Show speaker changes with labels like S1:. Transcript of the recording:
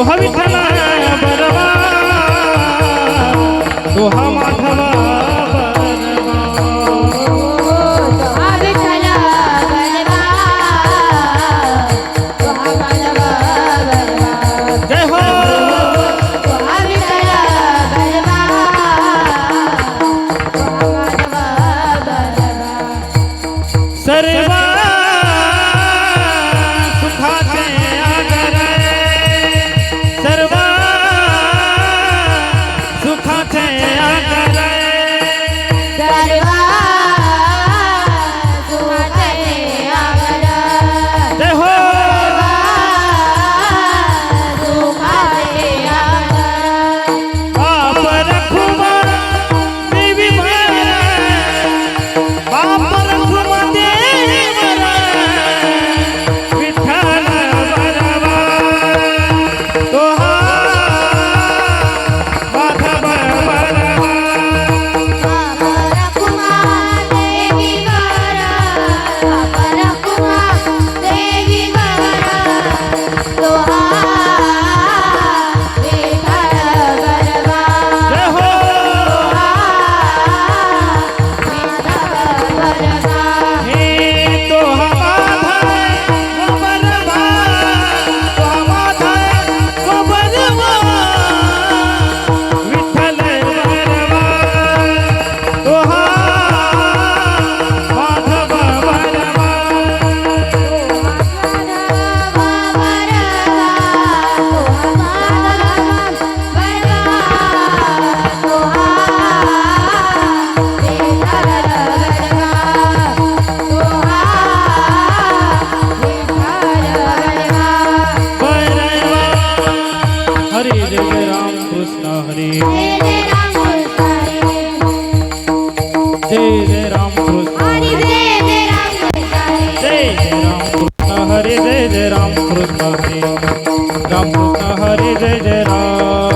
S1: तो हा विठ्ठल बरवा तो हा કૃષ્ણ હરે રામ હરે જય જય રામ.